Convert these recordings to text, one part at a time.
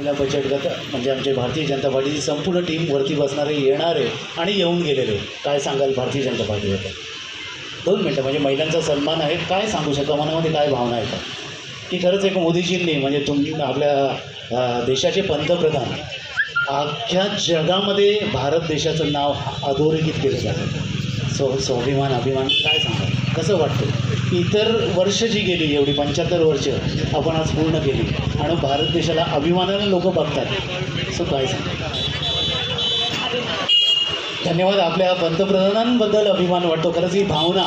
महिला बचत गट म्हणजे आमचे भारतीय जनता पार्टीची संपूर्ण टीम वरती बसणारे येणारे आणि येऊन गेलेले. काय सांगाल भारतीय जनता पार्टीबद्दल? दोन मिनटं म्हणजे महिलांचा सन्मान आहे. काय सांगू शकता? मनामध्ये काय भावना येतात की खरंच एक मोदीजींनी म्हणजे तुम्ही आपल्या देशाचे पंतप्रधान अख्ख्या जगामध्ये भारत देशाचं नाव अधोरेखित केलं जातं. सो स्वाभिमान अभिमान काय सांगा कसं वाटतं इतर वर्ष जी गेली एवढी पंच्याहत्तर वर्ष आपण आज पूर्ण केली. आणि भारत देशाला अभिमानाने लोक बघतात. सो काय धन्यवाद. आपल्या पंतप्रधानांबद्दल अभिमान वाटतो. खरंच ही भावना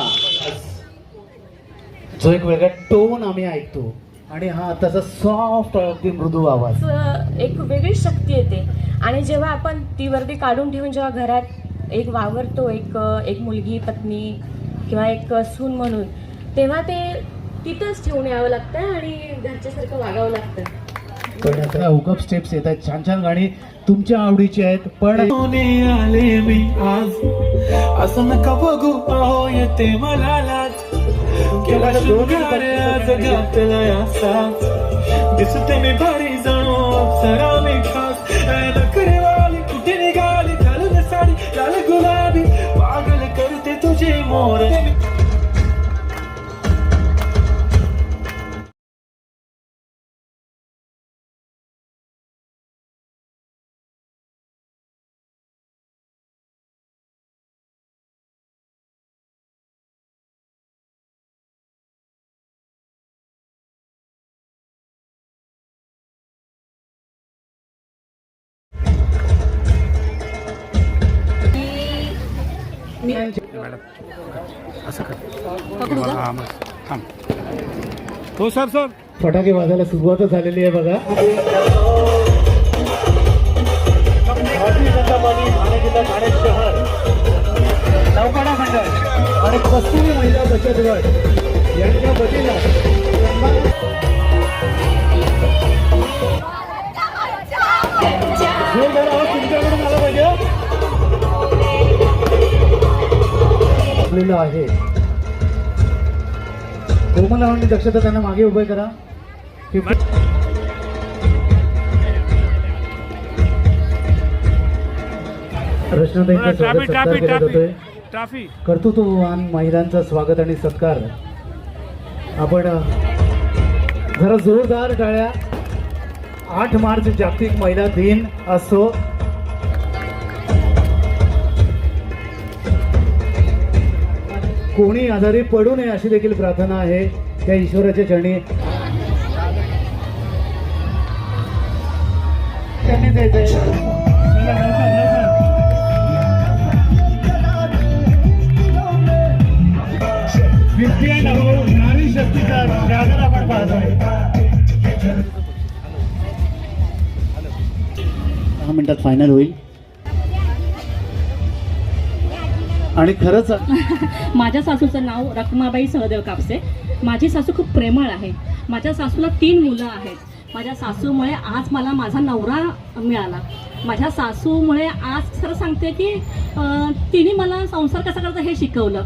जो एक वेगळा टोन आम्ही ऐकतो. आणि हा त्याचा सॉफ्ट अगदी मृदू आवाज. एक वेगळी शक्ती येते. आणि जेव्हा आपण ती वर्दी काढून ठेवून जेव्हा घरात एक वावरतो एक एक मुलगी पत्नी किंवा एक सून म्हणून तेव्हा ते तिथंच ठेवून यावं लागतं आणि घरच्यासारखं वागावं लागतं पण आता हुकअप स्टेप्स येत आहेत. छान छान गाणी तुमच्या आवडीची आहेत पण आले मी आज? असं नका बघू अहो येते मला लाज. केला शृंगार आज घातला असाच. दिसते मी भारी जाणू अप्सरा मी खास. ऐ नखरे वाली कुठे निघाली? घालून साडी लाल गुलाबी. पागल करते तुझे मोर. हो सर सर फटाके वाजायला सुरुवातच झालेली आहे बघा भारतीय जनता पार्टी ठाणे जिल्हा ठाणे शहर नौकाडा मंडळ आणि कस्तुरी महिला बचत गट यांच्या वतीनं सन्मान- जोरदार आवाज तुमच्याकडून आला पाहिजे. आपलेलं आहे. कोमल आणि दक्षता त्यांना मागे उभे करा. कर्तृत्ववान महिलांचं स्वागत आणि सत्कार. आपण जरा जोरदार टाळ्या. आठ मार्च जागतिक महिला दिन असो कोणी आजारी पडू नये अशी देखील प्रार्थना आहे त्या ईश्वराच्या चरणी. त्यांनी द्यायचंय. नारी शक्तीचा जागर आपण दहा मिनिटात फायनल होईल. आणि खरंच माझ्या सासूचं नाव रखमाबाई सहदेव कापसे. माझी सासू खूप प्रेमळ आहे. माझ्या सासूला तीन मुलं आहेत. माझ्या सासूमुळे आज मला माझा नवरा मिळाला. माझ्या सासूमुळे आज खरं सांगते की तिने मला संसार कसा करायचा हे शिकवलं.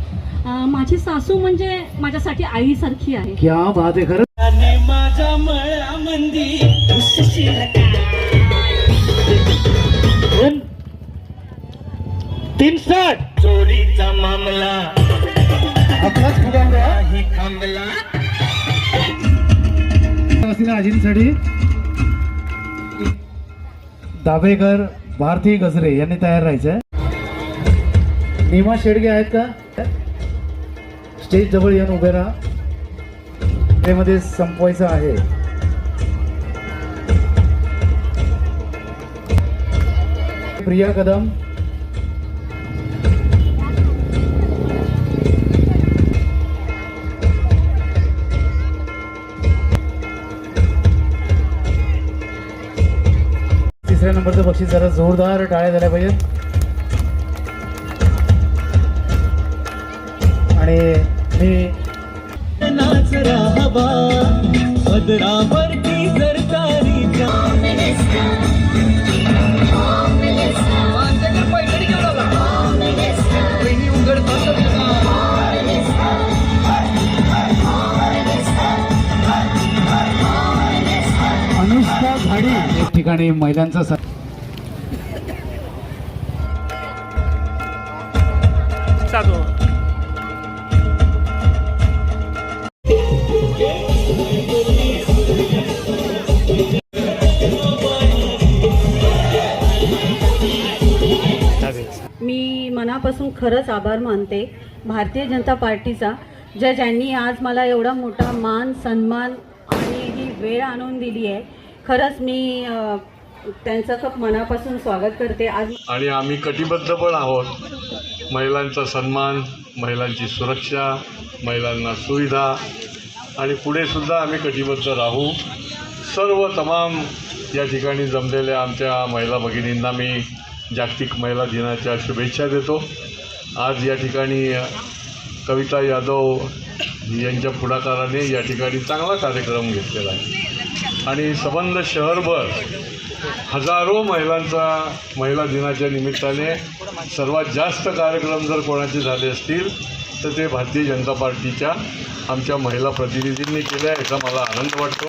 माझी सासू म्हणजे माझ्यासाठी आईसारखी आहे. क्या बात आहे खरंच. आणि माझ्या तीन स्टार्ट चोरीचा मामला. थांबला. आजींसाठी दाभेकर भारती गजरे यांनी तयार राहायचंय. नीमा शेडगे आहेत का? स्टेज जवळ येऊन उभे राहा. त्यामध्ये संपवायचं आहे. प्रिया कदम तिसऱ्या नंबरचं बक्षीस जरा जोरदार टाळ्या झाल्या पाहिजेत. आणि मी नाच राहावा ठिकाणी महिलांचा स- मी मनापासून खरंच आभार मानते भारतीय जनता पार्टीचा ज्या ज्यांनी आज मला एवढा मोठा मान सन्मान आणि ही वेळ आणून दिली आहे खरंच मी त्यांचं खूप मनापासून स्वागत करते. आज आणि आम्ही कटिबद्ध पण आहोत. महिलांचा सन्मान महिलांची सुरक्षा महिलांना सुविधा. आणि पुढे सुद्धा आम्ही कटिबद्ध राहू. सर्व तमाम या ठिकाणी जमलेल्या आमच्या महिला भगिनींना मी जागतिक महिला दिनाच्या शुभेच्छा देतो. आज या ठिकाणी कविता यादव यांच्या पुढाकाराने या ठिकाणी चांगला कार्यक्रम घेतलेला आहे. आणि संबंध शहरभर हजारो महिलांचा महिला दिनाच्या निमित्ताने सर्वात जास्त कार्यक्रम जर कोणाचे झाले असतील तर ते भारतीय जनता पार्टीच्या आमच्या महिला प्रतिनिधींनी केले याचा मला आनंद वाटतो.